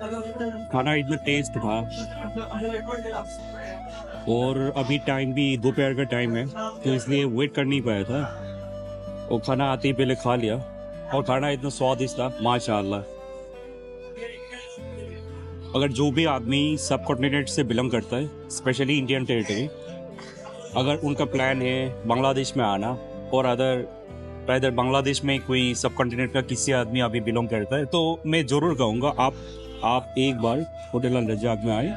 खाना इतना टेस्ट था। और अभी टाइम भी दोपहर का टाइम है तो इसलिए वेट कर नहीं पाया था। और खाना आते ही पहले खा लिया। और खाना इतना स्वादिष्ट था, माशाल्लाह। अगर जो भी आदमी सब कॉन्टिनेंट से बिलोंग करता है स्पेशली इंडियन टेरिटरी अगर उनका प्लान है बांग्लादेश में आना, और अदर इधर बांग्लादेश में कोई सब कॉन्टिनेंट का किसी आदमी अभी बिलोंग करता है तो मैं ज़रूर कहूँगा, आप आप एक बार होटल अल रजाक में आए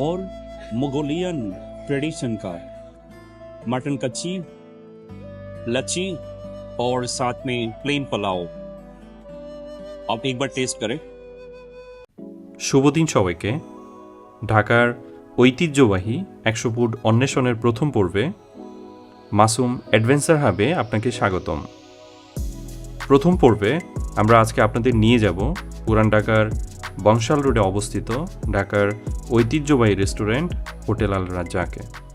और मंगोलियन ट्रेडिशन का मटन कच्ची लच्छी और साथ में प्लेन पुलाव आप एक बार टेस्ट करें শুভ দিন সবাইকে ঢাকার ঐতিহ্যবাহী একশো ফুট অন্বেষণের প্রথম পর্বে মাসুম অ্যাডভেঞ্চার হাবে আপনাকে স্বাগতম প্রথম পর্বে আমরা আজকে আপনাদের নিয়ে যাব পুরান ঢাকার বংশাল রোডে অবস্থিত ঢাকার ঐতিহ্যবাহী রেস্টুরেন্ট হোটেল আল রাজ্জাকে।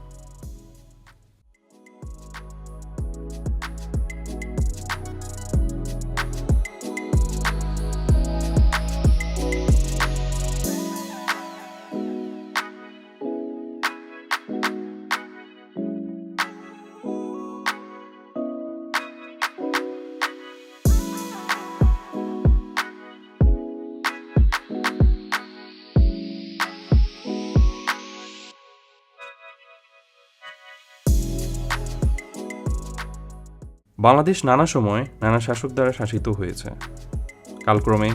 বাংলাদেশ নানা সময় নানা শাসক দ্বারা শাসিত হয়েছে। কালক্রমে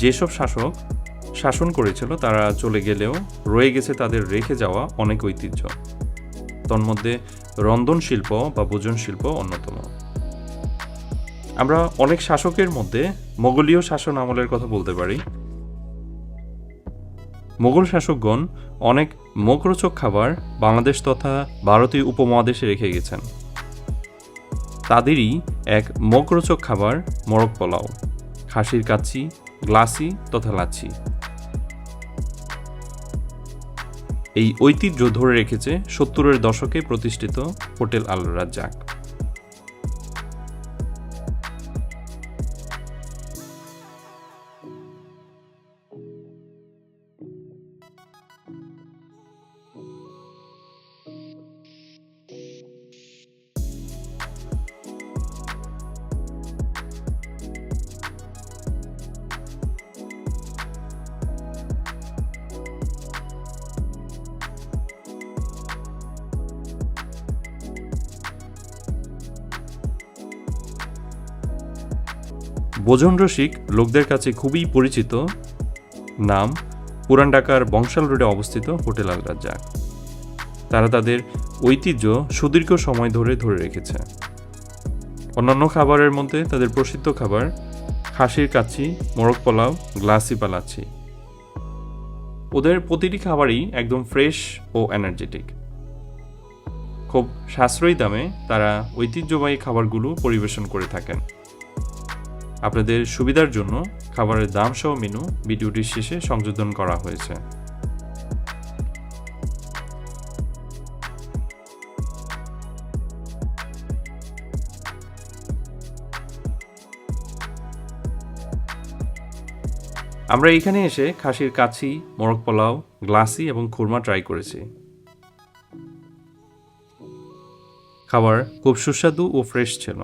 যেসব শাসক শাসন করেছিল, তারা চলে গেলেও রয়ে গেছে তাদের রেখে যাওয়া অনেক ঐতিহ্য। তন্মধ্যে রন্ধন শিল্প বা ভোজন শিল্প অন্যতম। আমরা অনেক শাসকের মধ্যে মোগলীয় শাসন আমলের কথা বলতে পারি। মোগল শাসকগণ অনেক মুখরোচক খাবার বাংলাদেশ তথা ভারতীয় উপমহাদেশে রেখে গেছেন। তাদেরই এক মকরচক খাবার মরক পোলাও, খাসির কাছি গ্লাসি তথা লাচ্ছি। এই ঐতিহ্য ধরে রেখেছে সত্তরের দশকে প্রতিষ্ঠিত হোটেল আল রাজ্জাক। ভোজন রসিক লোকদের কাছে খুবই পরিচিত নাম পুরান ঢাকার বংশাল রোডে অবস্থিত হোটেল আল রাজ্জাক তারা তাদের ঐতিহ্য সুদীর্ঘ সময় ধরে ধরে রেখেছে। অন্যান্য খাবারের মধ্যে তাদের প্রসিদ্ধ খাবার খাসির কাচ্চি, মোরগ পোলাও, গ্লাসি পালাচ্ছি। ওদের প্রতিটি খাবারই একদম ফ্রেশ ও এনার্জেটিক। খুব সাশ্রয়ী দামে তারা ঐতিহ্যবাহী খাবারগুলো পরিবেশন করে থাকেন। আপনাদের সুবিধার জন্য খাবারের দাম সহ মেনু ভিডিওটির শেষে সংযোজন করা হয়েছে। আমরা এখানে এসে খাসির কাছি মোরগ পোলাও, গ্লাসি এবং খুরমা ট্রাই করেছি। খাবার খুব সুস্বাদু ও ফ্রেশ ছিল।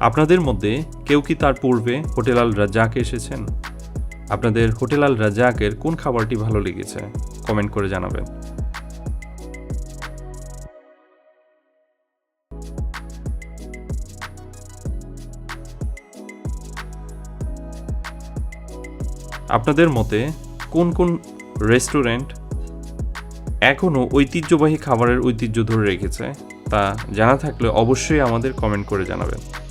আপনাদের মধ্যে কেউ কি তার পূর্বে হোটেল আল রাজাকে এসেছেন? আপনাদের হোটেল আল রাজাকের কোন খাবারটি ভালো লেগেছে? কমেন্ট করে জানাবেন। আপনাদের মতে কোন কোন রেস্টুরেন্ট এখনও ঐতিহ্যবাহী খাবারের ঐতিহ্য ধরে রেখেছে তা জানা থাকলে অবশ্যই আমাদের কমেন্ট করে জানাবেন।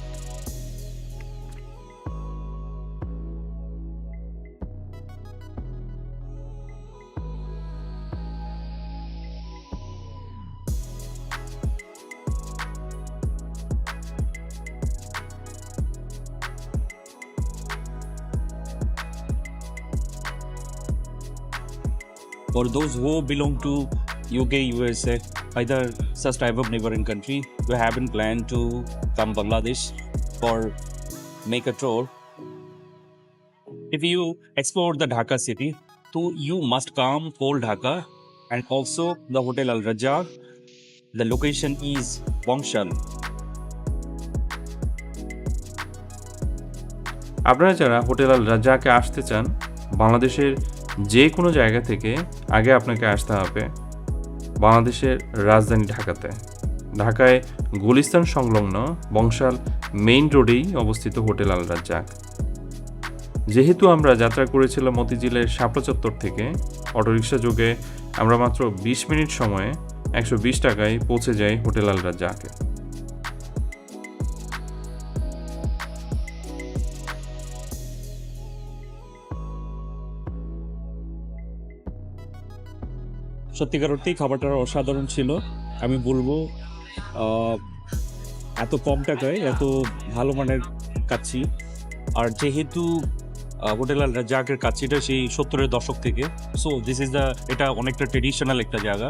for those who belong to UK, USA, either such type of neighboring country who haven't planned to come Bangladesh for make a tour. If you explore the Dhaka city, so you must come for Dhaka and also the Hotel Al Raja. The location is Bongshan. আপনারা যারা hotel আল রাজাকে আসতে চান বাংলাদেশের যে কোনো জায়গা থেকে আগে আপনাকে আসতে হবে বাংলাদেশের রাজধানী ঢাকাতে। ঢাকায় গুলিস্তান সংলগ্ন বংশাল মেইন রোডেই অবস্থিত হোটেল আল রাজ্জাক। যেহেতু আমরা যাত্রা করেছিলাম মতিঝিলের শাপলা চত্বর থেকে, অটোরিকশা যোগে আমরা মাত্র বিশ মিনিট সময়ে একশো বিশ টাকায় পৌঁছে যাই হোটেল আল রাজ্জাকে। সত্যিকার অর্থেই খাবারটা অসাধারণ ছিল। আমি বলব এত কম টাকায়, এত ভালো মানের কাচ্ছি। আর যেহেতু হোটেল আল রাজাকের কাচ্ছিটা সেই সত্তরের দশক থেকে সো দিস ইজ দ্য এটা অনেকটা ট্রেডিশনাল একটা জায়গা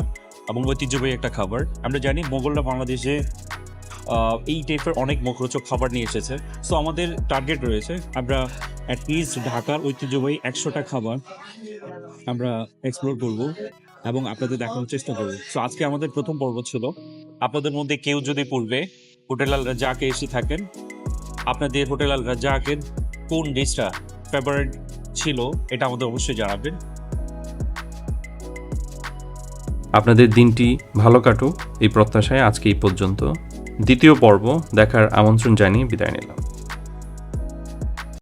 এবং ঐতিহ্যবাহী একটা খাবার। আমরা জানি মোগলরা বাংলাদেশে এই টাইপের অনেক মুখরোচক খাবার নিয়ে এসেছে। সো আমাদের টার্গেট রয়েছে, আমরা অ্যাটলিস্ট ঢাকার ঐতিহ্যবাহী একশোটা খাবার আমরা এক্সপ্লোর করব। এবং আপনাদের দেখানোর চেষ্টা করব। সো আজকে আমাদের প্রথম পর্ব ছিল। আপনাদের মধ্যে কেউ যদি পূর্বে হোটেল আল রাজাকে এসে থাকেন। আপনাদের হোটেল আল রাজাকের কোন ডিশটা ফেভারিট ছিল, এটা আমাদের অবশ্যই জানাবেন। আপনাদের দিনটি ভালো কাটুক। এই প্রত্যাশায় আজকে এই পর্যন্ত। দ্বিতীয় পর্ব দেখার আমন্ত্রণ জানিয়ে বিদায় নিলাম।